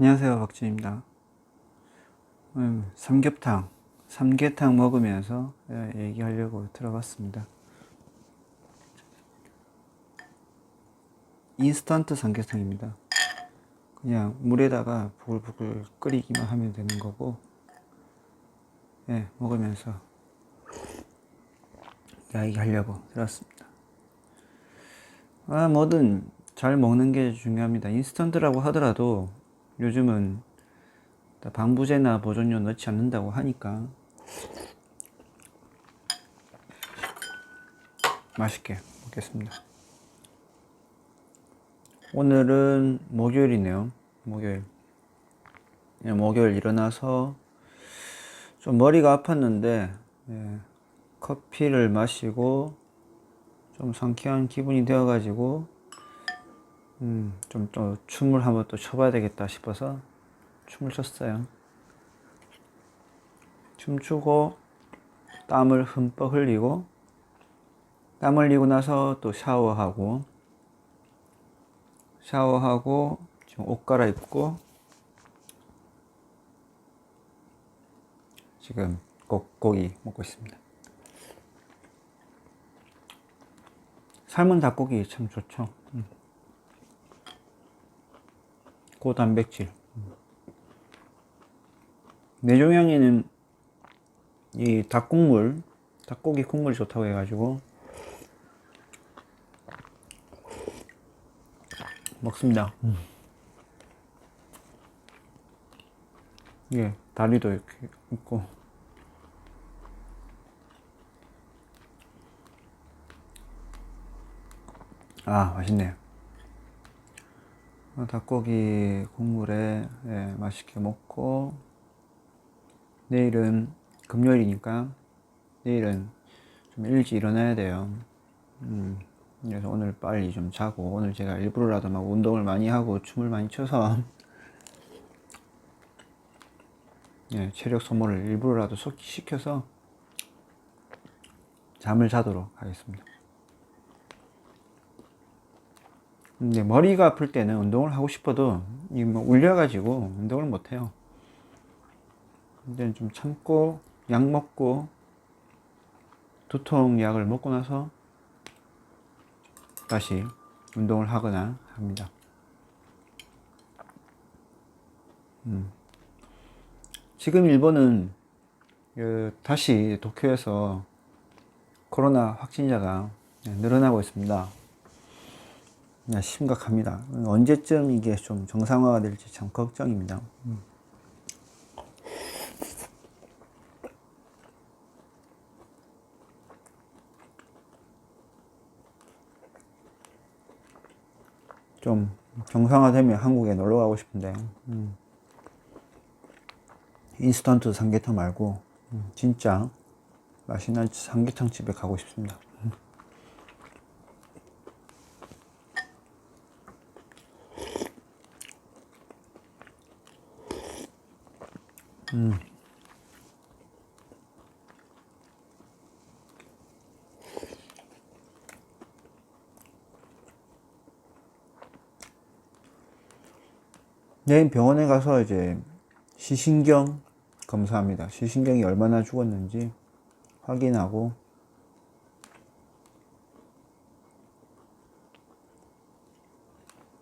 안녕하세요 박진입니다. 음, 삼겹탕, 삼계탕 먹으면서 예, 얘기하려고 들어봤습니다. 인스턴트 삼계탕입니다. 그냥 물에다가 부글부글 끓이기만 하면 되는 거고, 예, 먹으면서 이야기하려고 들었습니다. 아, 뭐든 잘 먹는 게 중요합니다. 인스턴트라고 하더라도 요즘은 다 방부제나 보존료 넣지 않는다고 하니까 맛있게 먹겠습니다. 오늘은 목요일이네요. 목요일. 예, 목요일 일어나서 좀 머리가 아팠는데 예, 커피를 마시고 좀 상쾌한 기분이 되어가지고 음, 좀또 춤을 한번 또 춰봐야 되겠다 싶어서 춤을 췄어요. 춤추고 땀을 흠뻑 흘리고 땀 흘리고 나서 또 샤워하고 샤워하고 지금 옷 갈아입고 지금 꼭 고기 먹고 있습니다. 삶은 닭고기 참 좋죠. 음. 고단백질. 뇌종양에는 이 닭국물, 닭고기 국물이 좋다고 해가지고 먹습니다. 예, 다리도 이렇게 있고. 아, 맛있네요. 어, 닭고기 국물에 예, 맛있게 먹고 내일은 금요일이니까 내일은 좀 일찍 일어나야 돼요. 음, 그래서 오늘 빨리 좀 자고 오늘 제가 일부러라도 막 운동을 많이 하고 춤을 많이 춰서 예, 체력 소모를 일부러라도 속- 시켜서 잠을 자도록 하겠습니다. 근데 머리가 아플 때는 운동을 하고 싶어도 이뭐 울려가지고 운동을 못 해요. 근데 좀 참고 약 먹고 두통 약을 먹고 나서 다시 운동을 하거나 합니다. 음. 지금 일본은 그 다시 도쿄에서 코로나 확진자가 늘어나고 있습니다. 그냥 심각합니다. 언제쯤 이게 좀 정상화가 될지 참 걱정입니다. 좀 정상화되면 한국에 놀러 가고 싶은데 음. 인스턴트 삼계탕 말고 음, 진짜 맛있는 삼계탕 집에 가고 싶습니다. 내일 병원에 가서 이제 시신경 검사합니다. 시신경이 얼마나 죽었는지 확인하고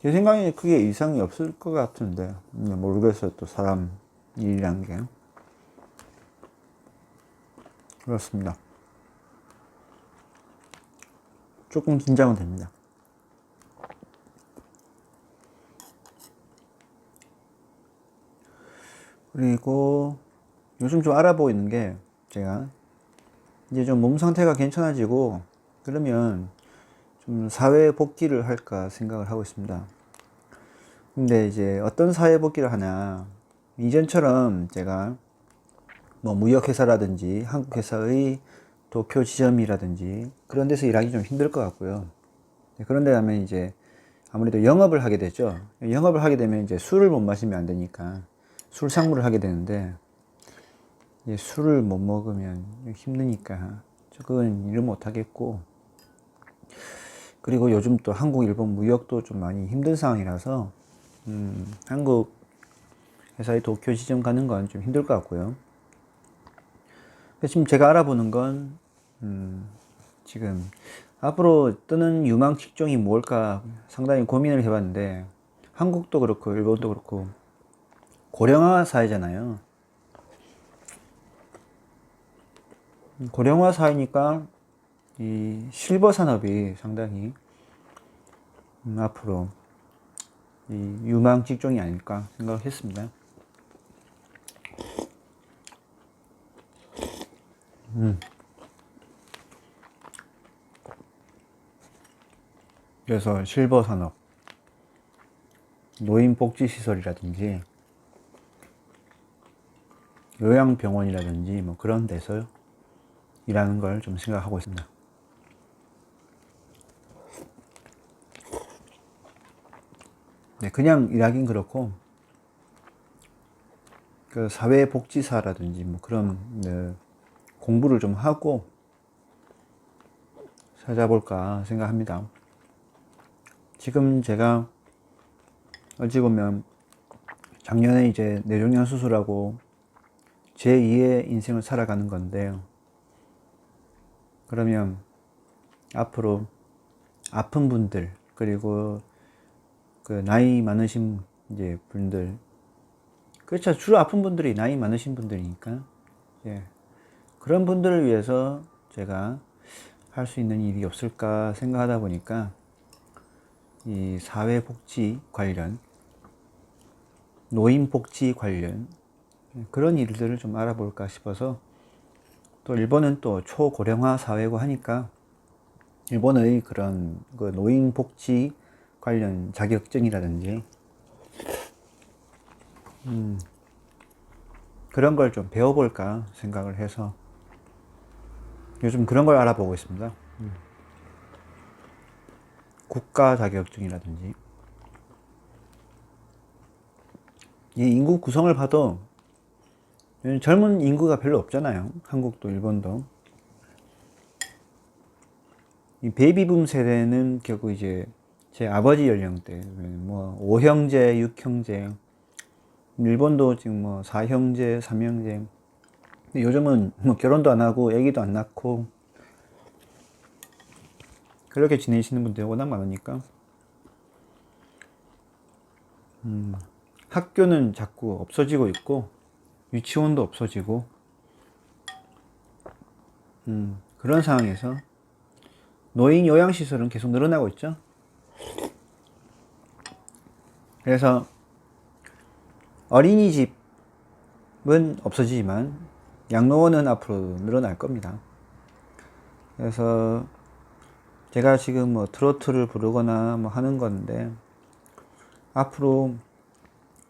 제 생각에 크게 이상이 없을 것 같은데 음, 모르겠어요. 또 사람 일이란 게 그렇습니다. 조금 긴장은 됩니다. 그리고 요즘 좀 알아보고 있는 게 제가 이제 좀 몸 상태가 괜찮아지고 그러면 좀 사회 복귀를 할까 생각을 하고 있습니다. 근데 이제 어떤 사회 복귀를 하냐 이전처럼 제가 뭐 무역회사라든지 한국회사의 도쿄 지점이라든지 그런 데서 일하기 좀 힘들 것 같고요. 네, 그런데 하면 이제 아무래도 영업을 하게 되죠. 영업을 하게 되면 이제 술을 못 마시면 안 되니까 술 상무를 하게 되는데 술을 못 먹으면 힘드니까 그건 일을 못 하겠고 그리고 요즘 또 한국 일본 무역도 좀 많이 힘든 상황이라서 음, 한국 회사의 도쿄 지점 가는 건 좀 힘들 것 같고요. 지금 제가 알아보는 건, 음, 지금 앞으로 뜨는 유망 직종이 뭘까 상당히 고민을 해봤는데, 한국도 그렇고, 일본도 그렇고, 고령화 사회잖아요. 고령화 사회니까, 이 실버 산업이 상당히, 음, 앞으로, 이 유망 직종이 아닐까 생각했습니다. 음. 그래서 실버 산업, 노인 복지 시설이라든지 요양병원이라든지 뭐 그런 데서 일하는 걸 좀 생각하고 있습니다. 네, 그냥 일하긴 그렇고 그 사회복지사라든지 뭐 그런 네, 공부를 좀 하고 찾아볼까 생각합니다. 지금 제가 어찌 보면 작년에 이제 뇌종양 수술하고 제2의 인생을 살아가는 건데요. 그러면 앞으로 아픈 분들 그리고 그 나이 많으신 이제 분들 그렇죠 주로 아픈 분들이 나이 많으신 분들이니까 예 그런 분들을 위해서 제가 할 수 있는 일이 없을까 생각하다 보니까 이 사회복지 관련 노인복지 관련 그런 일들을 좀 알아볼까 싶어서 또 일본은 또 초고령화 사회고 하니까 일본의 그런 그 노인복지 관련 자격증이라든지 음, 그런 걸 좀 배워볼까 생각을 해서 요즘 그런 걸 알아보고 있습니다. 음. 국가 자격증이라든지 이 인구 구성을 봐도 젊은 인구가 별로 없잖아요. 한국도 일본도 이 베이비붐 세대는 결국 이제 제 아버지 연령대 뭐 5형제, 6형제 일본도 지금 뭐 4형제, 3형제 근데 요즘은 뭐 결혼도 안 하고 아기도 안 낳고 그렇게 지내시는 분들이 워낙 많으니까 음, 학교는 자꾸 없어지고 있고 유치원도 없어지고 음, 그런 상황에서 노인 요양시설은 계속 늘어나고 있죠. 그래서 어린이집은 없어지지만 양로원은 앞으로 늘어날 겁니다. 그래서 제가 지금 뭐 트로트를 부르거나 뭐 하는 건데 앞으로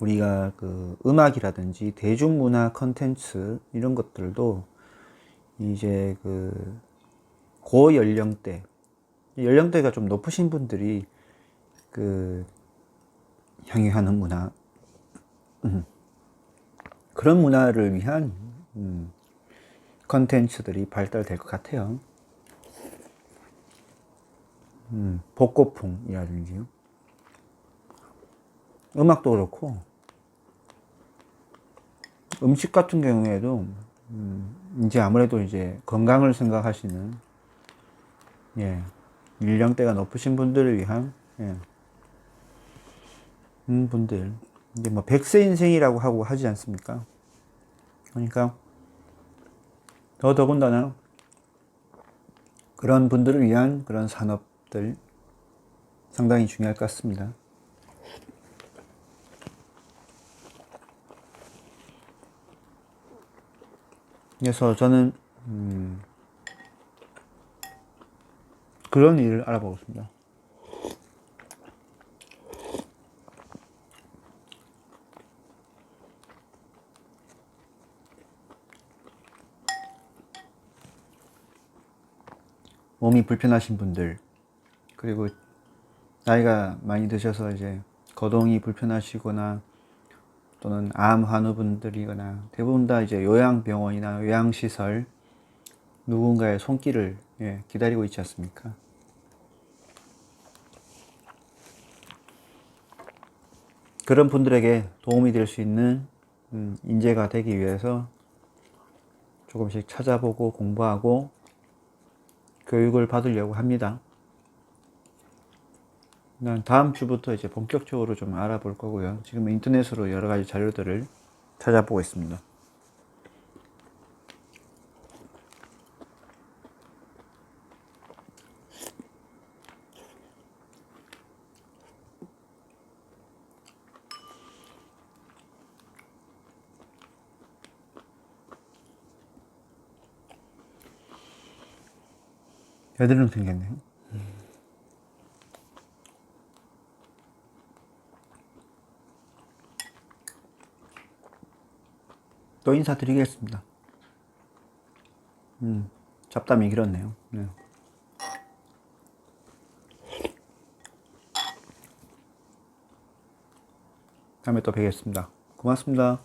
우리가 그 음악이라든지 대중문화 컨텐츠 이런 것들도 이제 그 고연령대 연령대가 좀 높으신 분들이 그 향유하는 문화 음. 그런 문화를 위한 음, 컨텐츠들이 발달될 것 같아요. 음, 복고풍이라든지요. 음악도 그렇고 음식 같은 경우에도 음, 이제 아무래도 이제 건강을 생각하시는 예, 연령대가 높으신 분들을 위한 예, 음, 분들 이제 뭐 백세 인생이라고 하고 하지 않습니까? 그러니까 더 더군다나 그런 분들을 위한 그런 산업들 상당히 중요할 것 같습니다. 그래서 저는 음, 그런 일을 알아보고 있습니다. 몸이 불편하신 분들, 그리고 나이가 많이 드셔서 이제 거동이 불편하시거나 또는 암 환우분들이거나 대부분 다 이제 요양병원이나 요양시설 누군가의 손길을 예, 기다리고 있지 않습니까? 그런 분들에게 도움이 될 수 있는 음, 인재가 되기 위해서 조금씩 찾아보고 공부하고 교육을 받으려고 합니다. 난 다음 주부터 이제 본격적으로 좀 알아볼 거고요. 지금 인터넷으로 여러 가지 자료들을 찾아보고 있습니다. 여드름 생겼네요. 또 인사드리겠습니다. 음, 잡담이 길었네요. 네. 다음에 또 뵙겠습니다. 고맙습니다.